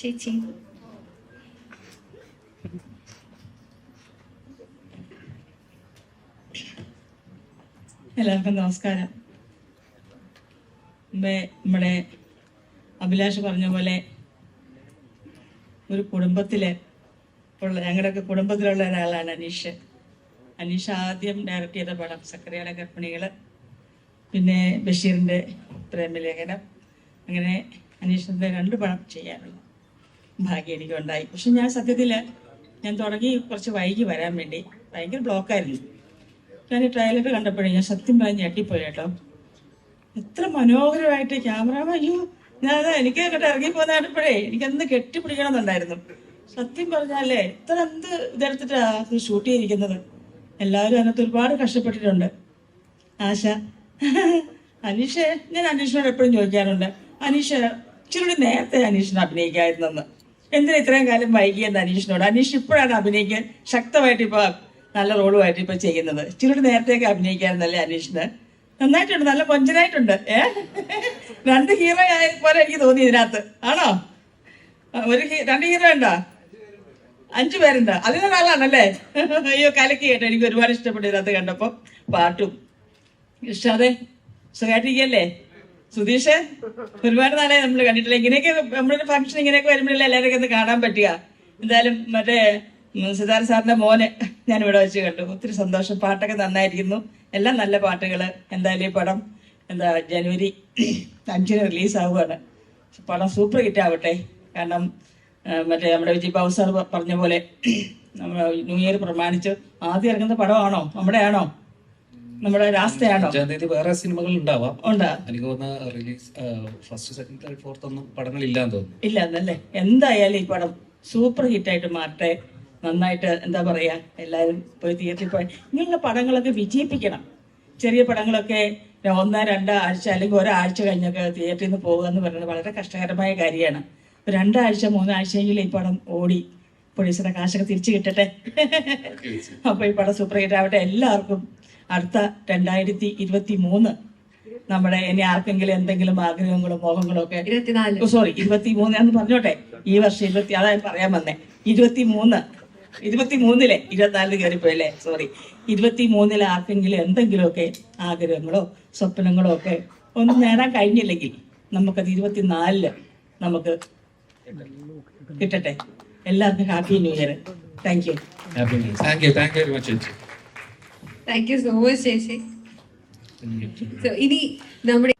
ചേച്ചി. എല്ലാവർക്കും നമസ്കാരം. നമ്മുടെ അഭിലാഷ് പറഞ്ഞ പോലെ ഒരു കുടുംബത്തിലെ ഉള്ള ഞങ്ങളുടെയൊക്കെ കുടുംബത്തിലുള്ള ഒരാളാണ് അനീഷ്. അനീഷ് ആദ്യം ഡയറക്റ്റ് ചെയ്ത പടം സക്കറിയുടെ ഗർഭിണികൾ പിന്നെ ബഷീറിന്റെ പ്രേമലേഖനം. അങ്ങനെ അനീഷിന്റെ രണ്ട് പടം ചെയ്യാനുള്ള. ഭാഗ്യം എനിക്കുണ്ടായി. പക്ഷെ ഞാൻ സത്യത്തിൽ ഞാൻ തുടങ്ങി കുറച്ച് വൈകി വരാൻ വേണ്ടി ഭയങ്കര ബ്ലോക്കായിരുന്നു ഞാൻ ഈ ട്രയലർ കണ്ടപ്പോഴേ ഞാൻ സത്യം പറഞ്ഞ് ഞെട്ടിപ്പോയി കേട്ടോ. എത്ര മനോഹരമായിട്ട് ക്യാമറ അയ്യോ ഞാൻ അതാ എനിക്ക് അങ്ങോട്ട് ഇറങ്ങി പോകുന്ന കണ്ടപ്പോഴേ എനിക്കെന്ത് കെട്ടിപ്പിടിക്കണമെന്നുണ്ടായിരുന്നു. സത്യം പറഞ്ഞാലേ ഇത്ര എന്ത് ഇതെടുത്തിട്ടാ അത് ഷൂട്ട് ചെയ്തിരിക്കുന്നത്? എല്ലാവരും അതിനകത്ത് ഒരുപാട് കഷ്ടപ്പെട്ടിട്ടുണ്ട്. ആശ അനീഷ് ഞാൻ അനീഷിനോട് എപ്പോഴും ചോദിക്കാറുണ്ട്. അനീഷ് ഇച്ചിരി നേരത്തെ അനീഷിനെ അഭിനയിക്കായിരുന്നെന്ന്. എന്തിനാ ഇത്രയും കാലം വൈകിയെന്ന് അനീഷിനോട്? അനീഷ് ഇപ്പോഴാണ് അഭിനയിക്കാൻ ശക്തമായിട്ട് ഇപ്പൊ നല്ല റോളുമായിട്ട് ഇപ്പൊ ചെയ്യുന്നത്. ഇച്ചിരി നേരത്തെയൊക്കെ അഭിനയിക്കാറുണ്ടല്ലേ അനീഷിന്? നന്നായിട്ടുണ്ട് നല്ല കൊഞ്ചനായിട്ടുണ്ട്. ഏ? രണ്ട് ഹീറോ ആയ പോലെ എനിക്ക് തോന്നി ഇതിനകത്ത്. ആണോ? ഒരു രണ്ട് ഹീറോ ഉണ്ടോ? അഞ്ചു പേരുണ്ട്. അതിനൊരാളാണല്ലേ അയ്യോ കലക്കി കേട്ടോ. എനിക്ക് ഒരുപാട് ഇഷ്ടപ്പെട്ടു ഇതിനകത്ത് കണ്ടപ്പോ. പാട്ടും. ഇഷ്ടാതെ സുഖമായിട്ടിരിക്കല്ലേ സുധീഷ് ഒരുപാട് നാളെ നമ്മൾ കണ്ടിട്ടില്ല. ഇങ്ങനെയൊക്കെ നമ്മളൊരു ഫംഗ്ഷൻ ഇങ്ങനെയൊക്കെ വരുമ്പോഴല്ലേ എല്ലാവരെയൊക്കെ ഒന്ന് കാണാൻ പറ്റുക. എന്തായാലും മറ്റേ സിതാർ സാറിന്റെ മോനെ ഞാൻ ഇവിടെ വെച്ച് കണ്ടു. ഒത്തിരി സന്തോഷം. പാട്ടൊക്കെ നന്നായിരിക്കുന്നു. എല്ലാം നല്ല പാട്ടുകൾ എന്തായാലും ഈ പടം എന്താ ജനുവരി അഞ്ചിന് റിലീസ് ആവുകയാണ് പടം സൂപ്പർ ഹിറ്റ് ആവട്ടെ. കാരണം മറ്റേ നമ്മുടെ വിജയ് ബാബു സാർ പറഞ്ഞ പോലെ നമ്മൾ ന്യൂ ഇയർ പ്രമാണിച്ച് ആദ്യം ഇറങ്ങുന്ന പടമാണോ? നമ്മുടെ ആണോ നമ്മുടെ രാസ്തയാണോ? അഞ്ചാം തീയതി വേറെ സിനിമകൾ ഉണ്ടാവാം ഉണ്ടാ? എനിക്ക് തോന്നുന്ന release first second third fourth ഒന്നും പടങ്ങൾ ഇല്ലാന്ന് തോന്നുന്നു. ഇല്ല എന്നല്ലേ എന്തായാലും ഈ പടം സൂപ്പർ ഹിറ്റ് ആയിട്ട് മാറട്ടെ. നന്നായിട്ട് എന്താ പറയാ എല്ലാവരും പോയി തിയേറ്ററിൽ പോയി. ഇങ്ങനെയുള്ള പടങ്ങളൊക്കെ വിജയിപ്പിക്കണം. ചെറിയ പടങ്ങളൊക്കെ ഒന്നോ രണ്ടോ ആഴ്ച അല്ലെങ്കിൽ ഒരാഴ്ച കഴിഞ്ഞൊക്കെ തിയേറ്ററിൽ നിന്ന് പോകുക എന്ന് പറയുന്നത് വളരെ കഷ്ടകരമായ കാര്യമാണ്. രണ്ടാഴ്ച മൂന്നാഴ്ചയെങ്കിലും ഈ പടം ഓടി പോലീസിന്റെ കാശൊക്കെ തിരിച്ചു കിട്ടട്ടെ. അപ്പൊ ഈ പടം സൂപ്പർ ഹിറ്റ് ആവട്ടെ. എല്ലാവർക്കും അടുത്ത രണ്ടായിരത്തി ഇരുപത്തി മൂന്ന് നമ്മുടെ ഇനി ആർക്കെങ്കിലും എന്തെങ്കിലും ആഗ്രഹങ്ങളോ മോഹങ്ങളോ ഒക്കെ സോറി ഇരുപത്തി മൂന്ന് പറഞ്ഞോട്ടെ. ഈ വർഷം ഇരുപത്തി അതായത് പറയാൻ വന്നേ. ഇരുപത്തി മൂന്ന് ഇരുപത്തി മൂന്നിലെ ഇരുപത്തിനാലിന് കയറിപ്പോയല്ലേ സോറി ഇരുപത്തി മൂന്നിൽ ആർക്കെങ്കിലും എന്തെങ്കിലുമൊക്കെ ആഗ്രഹങ്ങളോ സ്വപ്നങ്ങളോ ഒക്കെ ഒന്നും നേടാൻ കഴിഞ്ഞില്ലെങ്കിൽ നമുക്കത് ഇരുപത്തിനാലിൽ നമുക്ക് കിട്ടട്ടെ. എല്ലാവർക്കും happy new year. Thank you happy thank you thank you very much ചേച്ചി താങ്ക് യു സോ മച്ച് ചേച്ചി Thank you. So, ഇനി നമ്മുടെ